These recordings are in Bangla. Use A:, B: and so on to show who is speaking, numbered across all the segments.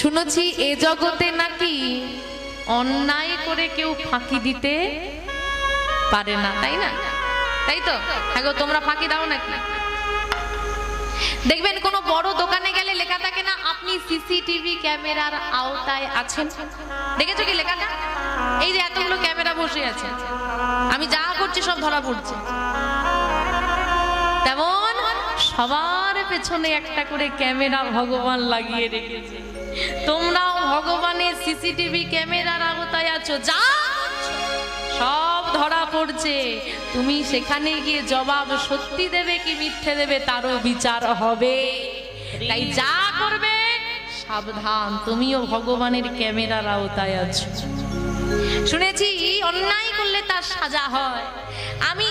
A: শুনেছি এ জগতে নাকি অন্যায় করে কেউ ফাঁকি দিতে পারে না, তাই না? তাই তো? হ্যাঁ তোমরা ফাঁকি দাও নাকি? দেখবেন কোনো বড় দোকানে গেলে লেখা থাকে না, আপনি সিসিটিভি ক্যামেরার আওতায় আছেন। দেখেছ কি লেখাটা? এই যে এতগুলো ক্যামেরা বসে আছে। আমি যা করছি সব ধরা পড়ছে। তেমন সবার পেছনে একটা করে ক্যামেরা ভগবান লাগিয়ে রেখেছে। তোমরাও ভগবানের সিসিটিভি ক্যামেরার আওতায় আছো যা সব ধরা পড়ছে। তুমি সেখানে গিয়ে জবাব সত্যি দেবে কি মিথ্যে দেবে তারও বিচার হবে। তাই যা করবে, সাবধান, তুমিও ভগবানের ক্যামেরার আওতায় আছো। শুনেছি, অন্যায় করলে তার সাজা হয়। আমি,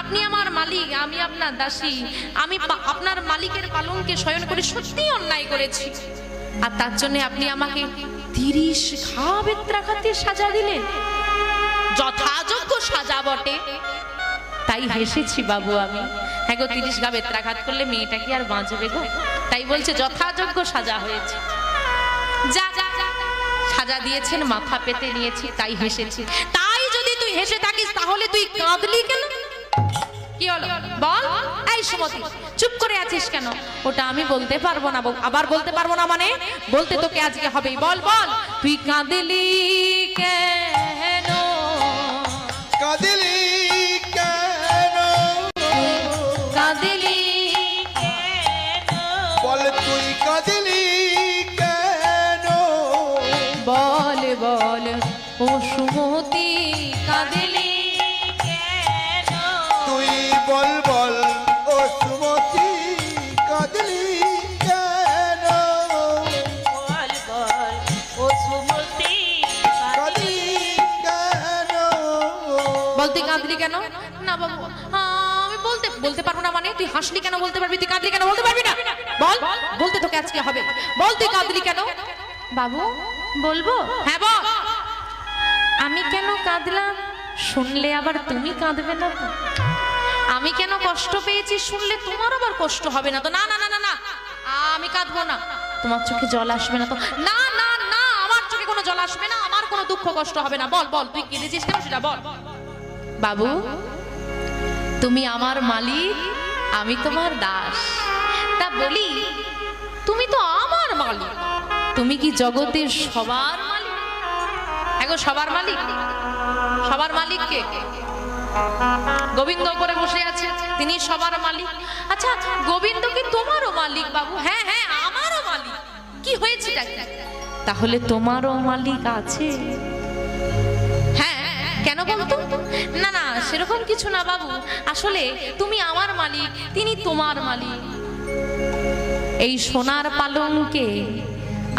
A: আপনি আমার মালিক, আমি আপনার দাসী, আমি আপনার মালিকের পালনকে শয়ন করে সত্যি অন্যায় করেছি। আর তার জন্য আপনি আমাকে তিরিশ ঘা বেত্রাঘাতে সাজা দিলেন। যথাযোগ্য সাজা বটে। তাই হেসেছি বাবু আমি। হ্যাঁ গো, তিরিশ গা বেত্রাঘাত করলে মেয়েটা কি আর বাঁচবে গো? তাই বলছে যথাযোগ্য সাজা হয়েছে। যা। সাজা দিয়েছেন, মাথা পেতে নিয়েছি, তাই হেসেছি। তাই যদি তুই হেসে থাকিস, তাহলে তুই কাঁদলি কেন? কি হলো? বল। এই সুমতি চুপ করে আছিস কেন? ওটা আমি বলতে পারব না বল- আবার বলতে পারব না মানে? বলতে তোকে আজকে হবেই। বল বল তুই কাঁদলি কেন?
B: কাঁদিলি কেন?
A: কাঁদলি
B: বল তুই কাঁদিলি কেন?
A: বল বল ও সুমতি। কাঁদলি
B: কেন?
A: না বাবু আমি বলতে বলতে পারব না মানে তুই হাসলি কেন বলতে পারবি? তুই কাঁদলি কেন বলতে পারবি না? বল বলতে তোকে আজকে হবে। বল তুই কাঁদলি কেন? বাবু বলব? হ্যাঁ বল। আমি কেন কাঁদলাম? শুনলে আবার তুমি কাঁদবে না তো। আমি কেন কষ্ট পেয়েছি? শুনলে তোমার আবার কষ্ট হবে না তো। না না না না না। আমি কাঁদবো না। তোমার চোখে জল আসবে না তো। না না না আমার চোখে কোনো জল আসবে না। আমার কোনো দুঃখ কষ্ট হবে না। বল বল তুই কেঁদেছিস কেন সেটা বল। বাবু, তুমি আমার মালিক, আমি তোমার দাস। তা বলি, তুমি তো আমার মালিক। তুমি কি জগতের সবার মালিক? সবার মালিক? সবার মালিক কে? গোবিন্দ উপরে বসে আছে, তিনি সবার মালিক। আচ্ছা গোবিন্দ কি তোমারও মালিক বাবু? হ্যাঁ হ্যাঁ আমারও মালিক। কি হয়েছে তাহলে তোমারও মালিক আছে। হ্যাঁ কেন বলতো? না না, সেরকম কিছু না বাবু। আসলে তুমি আমার মালিক, তিনি তোমার মালিক। এই সোনার পালংকে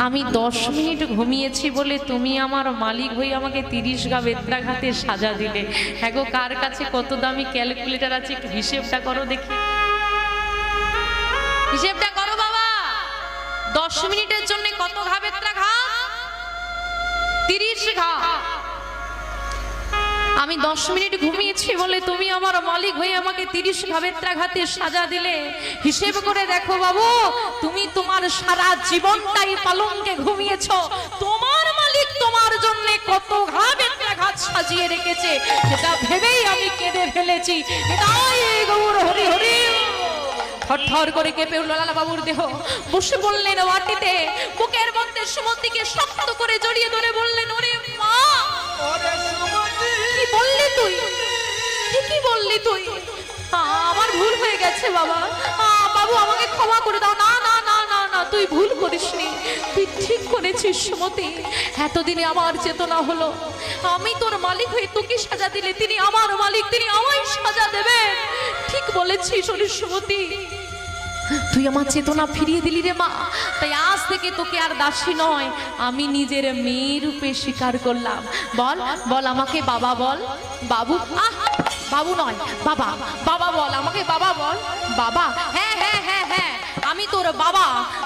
A: আমি দশ মিনিট ঘুমিয়েছি বলে তুমি আমার মালিক হয়ে আমাকে তিরিশ গা বেত্রাঘাতে সাজা দিলে। হ্যাঁ কার কাছে কত দামি ক্যালকুলেটর আছে হিসেবটা করো দেখি। হিসেবটা করো বাবা। দশ মিনিটের জন্য কত ঘা বেত্রাঘাত? তিরিশ ঘা। আমি দশ মিনিট ঘুমিয়েছি বলে তুমি আমার মালিক হয়ে আমাকে তিরিশ ঘাবেত্রাঘাতে সাজা দিলে। হিসেব করে দেখো বাবু, তুমি তোমার সারা জীবনটাই পালনকে ঘুমিয়েছ। তোমার মালিক তোমার জন্য কত ঘাবেত্রাঘাত সাজিয়ে রেখেছে, সেটা ভেবেই আমি কেঁদে ফেলেছি। এটাই গৌর হরি হরি। থরথর করে কেঁপে উঠল লালা বাবুর দেহ। বসে বললেন মাটিতে। বুকের মধ্যে সুমতিকে শক্ত করে জড়িয়ে ধরে বললেন, ওরে মা! তুই? কি বললি তুই। আমার ভুল হয়ে গেছে বাবা। বাবু, আমাকে ক্ষমা করে দাও। না না না না না, তুই ভুল করিসনি। তুই ঠিক করেছিস সুমতি। এতদিনে আমার চেতনা হলো। আমি তোর মালিক হয়ে তোকে সাজা দিলে তিনি আমার মালিক, তিনি আমায় সাজা দেবে ঠিক বলেছিস সুমতি। তুই আমার চেতনা ফিরিয়ে দিলি রে মা। তাই আজ থেকে তোকে আর দাসী নয়, আমি নিজের মেয়ে রূপে স্বীকার করলাম। বল বল আমাকে বাবা বল। বাবু, আহ, বাবু নয়, বাবা বাবা বল, আমাকে বাবা বল। বাবা হ্যাঁ হ্যাঁ হ্যাঁ হ্যাঁ আমি তোর বাবা,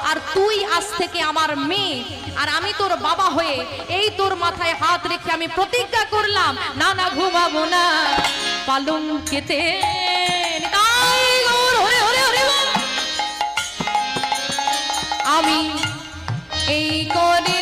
A: আর তুই আজ থেকে আমার মেয়ে। আর আমি তোর বাবা হয়ে এই তোর মাথায় হাত রেখে আমি প্রতিজ্ঞা করলাম। না না, ঘুমাবো না। পালং কেতে আমি এই করে